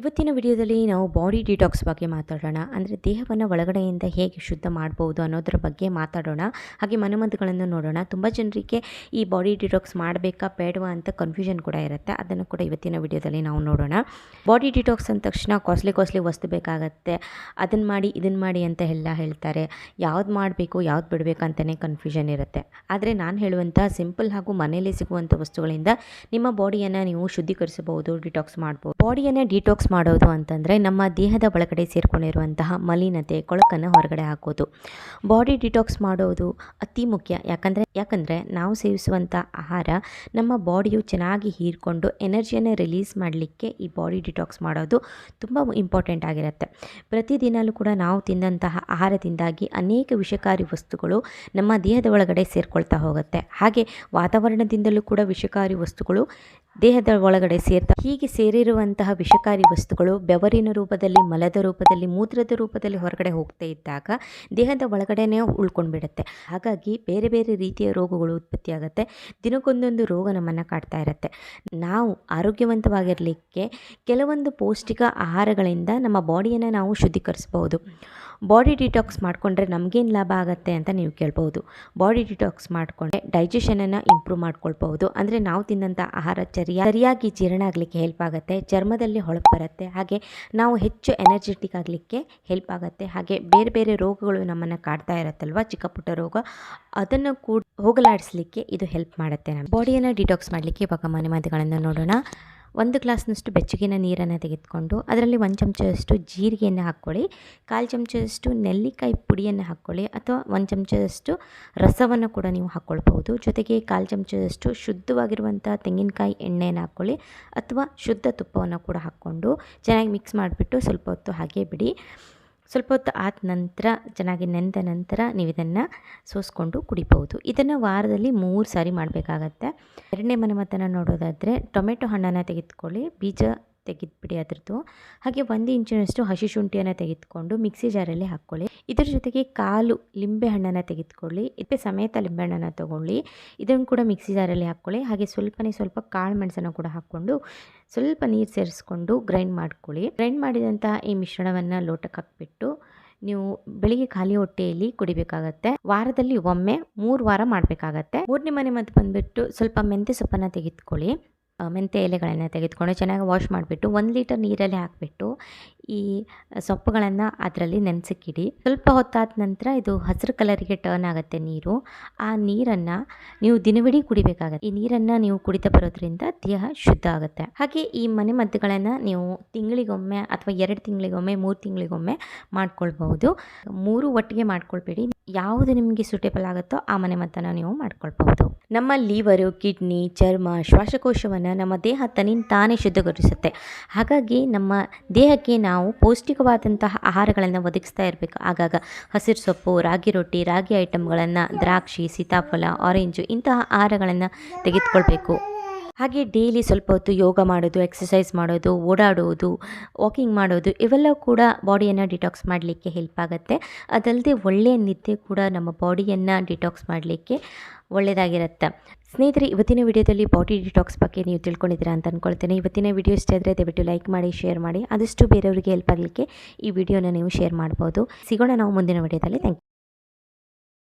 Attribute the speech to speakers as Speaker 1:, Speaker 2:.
Speaker 1: ಇವತ್ತಿನ ವಿಡಿಯೋದಲ್ಲಿ ನಾವು ಬಾಡಿ ಡಿಟಾಕ್ಸ್ ಬಗ್ಗೆ ಮಾತಾಡೋಣ. ಅಂದರೆ ದೇಹವನ್ನು ಒಳಗಡೆಯಿಂದ ಹೇಗೆ ಶುದ್ಧ ಮಾಡ್ಬೋದು ಅನ್ನೋದ್ರ ಬಗ್ಗೆ ಮಾತಾಡೋಣ. ಹಾಗೆ ಮನೆಮದ್ದುಗಳನ್ನು ನೋಡೋಣ. ತುಂಬ ಜನರಿಗೆ ಈ ಬಾಡಿ ಡಿಟಾಕ್ಸ್ ಮಾಡಬೇಕಾ, ಬೇಡವಾ ಅಂತ ಕನ್ಫ್ಯೂಷನ್ ಕೂಡ ಇರುತ್ತೆ. ಅದನ್ನು ಕೂಡ ಇವತ್ತಿನ ವಿಡಿಯೋದಲ್ಲಿ ನಾವು ನೋಡೋಣ. ಬಾಡಿ ಡಿಟಾಕ್ಸ್ ಅಂದ ತಕ್ಷಣ ಕಾಸ್ಟ್ಲಿ ಕಾಸ್ಟ್ಲಿ ವಸ್ತು ಬೇಕಾಗತ್ತೆ. ಅದನ್ನು ಮಾಡಿ ಇದನ್ನು ಮಾಡಿ ಅಂತ ಎಲ್ಲ ಹೇಳ್ತಾರೆ. ಯಾವ್ದು ಮಾಡಬೇಕು, ಯಾವ್ದು ಬಿಡಬೇಕು ಅಂತಲೇ ಕನ್ಫ್ಯೂಷನ್ ಇರುತ್ತೆ. ಆದರೆ ನಾನು ಹೇಳುವಂಥ ಸಿಂಪಲ್ ಹಾಗೂ ಮನೆಯಲ್ಲೇ ಸಿಗುವಂಥ ವಸ್ತುಗಳಿಂದ ನಿಮ್ಮ ಬಾಡಿಯನ್ನು ನೀವು ಶುದ್ಧೀಕರಿಸಬಹುದು, ಡಿಟಾಕ್ಸ್ ಮಾಡ್ಬೋದು. ಬಾಡಿಯನ್ನು ಡಿಟಾಕ್ಸ್ ಮಾಡೋದು ಅಂತಂದರೆ ನಮ್ಮ ದೇಹದ ಒಳಗಡೆ ಸೇರಿಕೊಂಡಿರುವಂತಹ ಮಲಿನತೆ, ಕೊಳಕನ್ನು ಹೊರಗಡೆ ಹಾಕೋದು. ಬಾಡಿ ಡಿಟಾಕ್ಸ್ ಮಾಡೋದು ಅತಿ ಮುಖ್ಯ. ಯಾಕಂದರೆ ಯಾಕಂದರೆ ನಾವು ಸೇವಿಸುವಂಥ ಆಹಾರ ನಮ್ಮ ಬಾಡಿಯು ಚೆನ್ನಾಗಿ ಹೀರ್ಕೊಂಡು ಎನರ್ಜಿಯನ್ನು ರಿಲೀಸ್ ಮಾಡಲಿಕ್ಕೆ ಈ ಬಾಡಿ ಡಿಟಾಕ್ಸ್ ಮಾಡೋದು ತುಂಬ ಇಂಪಾರ್ಟೆಂಟ್ ಆಗಿರುತ್ತೆ. ಪ್ರತಿದಿನಲೂ ಕೂಡ ನಾವು ತಿಂದಂತಹ ಆಹಾರದಿಂದಾಗಿ ಅನೇಕ ವಿಷಕಾರಿ ವಸ್ತುಗಳು ನಮ್ಮ ದೇಹದ ಒಳಗಡೆ ಸೇರಿಕೊಳ್ತಾ ಹೋಗುತ್ತೆ. ಹಾಗೆ ವಾತಾವರಣದಿಂದಲೂ ಕೂಡ ವಿಷಕಾರಿ ವಸ್ತುಗಳು ದೇಹದ ಒಳಗಡೆ ಸೇರ್ತಾ, ಹೀಗೆ ಸೇರಿರುವಂತಹ ವಿಷಕಾರಿ ವಸ್ತುಗಳು ಬೆವರಿನ ರೂಪದಲ್ಲಿ, ಮಲದ ರೂಪದಲ್ಲಿ, ಮೂತ್ರದ ರೂಪದಲ್ಲಿ ಹೊರಗಡೆ ಹೋಗ್ತಾ ಇದ್ದಾಗ ದೇಹದ ಒಳಗಡೆನೇ ಉಳ್ಕೊಂಡ್ಬಿಡುತ್ತೆ. ಹಾಗಾಗಿ ಬೇರೆ ಬೇರೆ ರೀತಿಯ ರೋಗಗಳು ಉತ್ಪತ್ತಿಯಾಗುತ್ತೆ. ದಿನಕ್ಕೊಂದೊಂದು ರೋಗ ನಮ್ಮನ್ನು ಕಾಡ್ತಾ ಇರುತ್ತೆ. ನಾವು ಆರೋಗ್ಯವಂತವಾಗಿರಲಿಕ್ಕೆ ಕೆಲವೊಂದು ಪೌಷ್ಟಿಕ ಆಹಾರಗಳಿಂದ ನಮ್ಮ ಬಾಡಿಯನ್ನು ನಾವು ಶುದ್ಧೀಕರಿಸ್ಬೋದು ಬಾಡಿ ಡಿಟಾಕ್ಸ್ ಮಾಡಿಕೊಂಡ್ರೆ ನಮಗೇನು ಲಾಭ ಆಗುತ್ತೆ ಅಂತ ನೀವು ಕೇಳ್ಬೋದು ಬಾಡಿ ಡಿಟಾಕ್ಸ್ ಮಾಡಿಕೊಂಡ್ರೆ ಡೈಜೆಷನನ್ನು ಇಂಪ್ರೂವ್ ಮಾಡ್ಕೊಳ್ಬಹುದು. ಅಂದರೆ ನಾವು ತಿನ್ನಂಥ ಆಹಾರ ಚರಿಯ ಸರಿಯಾಗಿ ಜೀರ್ಣ ಆಗಲಿಕ್ಕೆ ಹೆಲ್ಪ್ ಆಗುತ್ತೆ, ಚರ್ಮದಲ್ಲಿ ಹೊಳಪು ಬರುತ್ತೆ, ಹಾಗೆ ನಾವು ಹೆಚ್ಚು ಎನರ್ಜೆಟಿಕ್ ಆಗಲಿಕ್ಕೆ ಹೆಲ್ಪ್ ಆಗುತ್ತೆ, ಹಾಗೆ ಬೇರೆ ಬೇರೆ ರೋಗಗಳು ನಮ್ಮನ್ನು ಕಾಡ್ತಾ ಇರುತ್ತಲ್ವ ಚಿಕ್ಕ ಪುಟ್ಟ ರೋಗ, ಅದನ್ನು ಕೂಡ ಹೋಗಲಾಡಿಸ್ಲಿಕ್ಕೆ ಇದು ಹೆಲ್ಪ್ ಮಾಡುತ್ತೆ ನಮ್ಮ ಬಾಡಿಯನ್ನು ಡಿಟಾಕ್ಸ್ ಮಾಡಲಿಕ್ಕೆ ಇವಾಗ ಮನೆ ಮದ್ದುಗಳನ್ನು ನೋಡೋಣ. ಒಂದು ಗ್ಲಾಸ್ನಷ್ಟು ಬೆಚ್ಚಗಿನ ನೀರನ್ನು ತೆಗೆದುಕೊಂಡು ಅದರಲ್ಲಿ ಒಂದು ಚಮಚದಷ್ಟು ಜೀರಿಗೆಯನ್ನು ಹಾಕ್ಕೊಳ್ಳಿ. ಕಾಲು ಚಮಚದಷ್ಟು ನೆಲ್ಲಿಕಾಯಿ ಪುಡಿಯನ್ನು ಹಾಕ್ಕೊಳ್ಳಿ ಅಥವಾ ಒಂದು ಚಮಚದಷ್ಟು ರಸವನ್ನು ಕೂಡ ನೀವು ಹಾಕ್ಕೊಳ್ಬಹುದು. ಜೊತೆಗೆ ಕಾಲು ಚಮಚದಷ್ಟು ಶುದ್ಧವಾಗಿರುವಂಥ ತೆಂಗಿನಕಾಯಿ ಎಣ್ಣೆಯನ್ನು ಹಾಕ್ಕೊಳ್ಳಿ ಅಥವಾ ಶುದ್ಧ ತುಪ್ಪವನ್ನು ಕೂಡ ಹಾಕ್ಕೊಂಡು ಚೆನ್ನಾಗಿ ಮಿಕ್ಸ್ ಮಾಡಿಬಿಟ್ಟು ಸ್ವಲ್ಪ ಹೊತ್ತು ಹಾಗೆ ಬಿಡಿ. ಸ್ವಲ್ಪ ಹೊತ್ತು ಆದ ನಂತರ, ಚೆನ್ನಾಗಿ ನೆಂದ ನಂತರ ನೀವು ಇದನ್ನು ಸೋಸ್ಕೊಂಡು ಕುಡಿಬೋದು ಇದನ್ನು ವಾರದಲ್ಲಿ ಮೂರು ಸಾರಿ ಮಾಡಬೇಕಾಗತ್ತೆ. ಎರಡನೇ ಮನೆ ಮದ್ದನ್ನು ನೋಡೋದಾದರೆ, ಟೊಮೆಟೊ ಹಣ್ಣನ್ನು ತೆಗೆದುಕೊಳ್ಳಿ, ಬೀಜ ತೆಗೆದುಬಿಡಿ ಅದರದ್ದು. ಹಾಗೆ ಒಂದು ಇಂಚಿನಷ್ಟು ಹಸಿ ಶುಂಠಿಯನ್ನು ತೆಗೆದುಕೊಂಡು ಮಿಕ್ಸಿ ಜಾರಲ್ಲಿ ಹಾಕ್ಕೊಳ್ಳಿ. ಇದರ ಜೊತೆಗೆ ಕಾಲು ಲಿಂಬೆ ಹಣ್ಣನ್ನು ತೆಗೆದುಕೊಳ್ಳಿ. ಇದೇ ಸಮೇತ ಲಿಂಬೆ ಹಣ್ಣನ್ನು ತೊಗೊಳ್ಳಿ. ಇದನ್ನು ಕೂಡ ಮಿಕ್ಸಿ ಜಾರಲ್ಲಿ ಹಾಕ್ಕೊಳ್ಳಿ. ಹಾಗೆ ಸ್ವಲ್ಪನೇ ಸ್ವಲ್ಪ ಕಾಳು ಮೆಣಸನ್ನು ಕೂಡ ಹಾಕ್ಕೊಂಡು ಸ್ವಲ್ಪ ನೀರು ಸೇರಿಸ್ಕೊಂಡು ಗ್ರೈಂಡ್ ಮಾಡ್ಕೊಳ್ಳಿ. ಗ್ರೈಂಡ್ ಮಾಡಿದಂತಹ ಈ ಮಿಶ್ರಣವನ್ನು ಲೋಟಕ್ಕೆ ಹಾಕ್ಬಿಟ್ಟು ನೀವು ಬೆಳಿಗ್ಗೆ ಖಾಲಿ ಹೊಟ್ಟೆಯಲ್ಲಿ ಕುಡಿಬೇಕಾಗತ್ತೆ. ವಾರದಲ್ಲಿ ಒಮ್ಮೆ ಮೂರು ವಾರ ಮಾಡಬೇಕಾಗತ್ತೆ. ಮೂರನೇ ಮನೆ ಮತ್ತು ಬಂದುಬಿಟ್ಟು ಸ್ವಲ್ಪ ಮೆಂತ್ಯ ಸೊಪ್ಪನ್ನು ತೆಗೆದುಕೊಳ್ಳಿ. ಮೆಂತ್ಯ ಎಲೆಗಳನ್ನು ತೆಗೆದುಕೊಂಡು ಚೆನ್ನಾಗಿ ವಾಶ್ ಮಾಡಿಬಿಟ್ಟು ಒಂದು ಲೀಟರ್ ನೀರಲ್ಲಿ ಹಾಕಿಬಿಟ್ಟು ಈ ಸೊಪ್ಪುಗಳನ್ನು ಅದರಲ್ಲಿ ನೆನೆಸಿಕ್ಕಿಡಿ. ಸ್ವಲ್ಪ ಹೊತ್ತಾದ ನಂತರ ಇದು ಹಸಿರು ಕಲರಿಗೆ ಟರ್ನ್ ಆಗುತ್ತೆ ನೀರು. ಆ ನೀರನ್ನು ನೀವು ದಿನವಿಡೀ ಕುಡಿಬೇಕಾಗತ್ತೆ. ಈ ನೀರನ್ನು ನೀವು ಕುಡಿತಾ ಬರೋದ್ರಿಂದ ದೇಹ ಶುದ್ಧ ಆಗುತ್ತೆ. ಹಾಗೆ ಈ ಮನೆ ಮದ್ದುಗಳನ್ನು ನೀವು ತಿಂಗಳಿಗೊಮ್ಮೆ ಅಥವಾ ಎರಡು ತಿಂಗಳಿಗೊಮ್ಮೆ, ಮೂರು ತಿಂಗಳಿಗೊಮ್ಮೆ ಮಾಡ್ಕೊಳ್ಬಹುದು. ಮೂರು ಒಟ್ಟಿಗೆ ಮಾಡ್ಕೊಳ್ಬೇಡಿ. ಯಾವುದು ನಿಮಗೆ ಸೂಟೇಬಲ್ ಆಗುತ್ತೋ ಆ ಮನೆ ಮದ್ದನ್ನು ನೀವು ಮಾಡ್ಕೊಳ್ಬಹುದು. ನಮ್ಮ ಲೀವರು ಕಿಡ್ನಿ ಚರ್ಮ, ಶ್ವಾಸಕೋಶವನ್ನು ನಮ್ಮ ದೇಹ ತನ್ನಿಂದ ತಾನೇ ಶುದ್ಧಗೊಳಿಸುತ್ತೆ. ಹಾಗಾಗಿ ನಮ್ಮ ದೇಹಕ್ಕೆ ನಾವು ಪೌಷ್ಟಿಕವಾದಂತಹ ಆಹಾರಗಳನ್ನು ಒದಗಿಸ್ತಾ ಇರಬೇಕು. ಆಗಾಗ ಹಸಿರು ಸೊಪ್ಪು, ರಾಗಿ ರೊಟ್ಟಿ, ರಾಗಿ ಐಟಮ್ಗಳನ್ನು ದ್ರಾಕ್ಷಿ, ಸೀತಾಫಲ ಆರೆಂಜು ಇಂತಹ ಆಹಾರಗಳನ್ನು ತೆಗೆದುಕೊಳ್ಬೇಕು. ಹಾಗೆ ಡೈಲಿ ಸ್ವಲ್ಪ ಹೊತ್ತು ಯೋಗ ಮಾಡೋದು ಎಕ್ಸಸೈಸ್ ಮಾಡೋದು, ಓಡಾಡೋದು ವಾಕಿಂಗ್ ಮಾಡೋದು, ಇವೆಲ್ಲ ಕೂಡ ಬಾಡಿಯನ್ನು ಡಿಟಾಕ್ಸ್ ಮಾಡಲಿಕ್ಕೆ ಹೆಲ್ಪ್ ಆಗುತ್ತೆ. ಅದಲ್ಲದೆ ಒಳ್ಳೆಯ ನಿದ್ದೆ ಕೂಡ ನಮ್ಮ ಬಾಡಿಯನ್ನು ಡಿಟಾಕ್ಸ್ ಮಾಡಲಿಕ್ಕೆ ಒಳ್ಳೆಯದಾಗಿರುತ್ತೆ ಸ್ನೇಹಿತರೆ, ಇವತ್ತಿನ ವಿಡಿಯೋದಲ್ಲಿ ಬಾಡಿ ಡಿಟಾಕ್ಸ್ ಬಗ್ಗೆ ನೀವು ತಿಳ್ಕೊಂಡಿದ್ದೀರಾ ಅಂತ ಅಂದ್ಕೊಳ್ತೇನೆ ಇವತ್ತಿನ ವಿಡಿಯೋ ಇಷ್ಟ ಆದರೆ ದಯವಿಟ್ಟು ಲೈಕ್ ಮಾಡಿ ಶೇರ್ ಮಾಡಿ. ಆದಷ್ಟು ಬೇರೆಯವರಿಗೆ ಹೆಲ್ಪ್ ಆಗಲಿಕ್ಕೆ ಈ ವಿಡಿಯೋನ ನೀವು ಶೇರ್ ಮಾಡ್ಬೋದು. ಸಿಗೋಣ ನಾವು ಮುಂದಿನ ವಿಡಿಯೋದಲ್ಲಿ. ಥ್ಯಾಂಕ್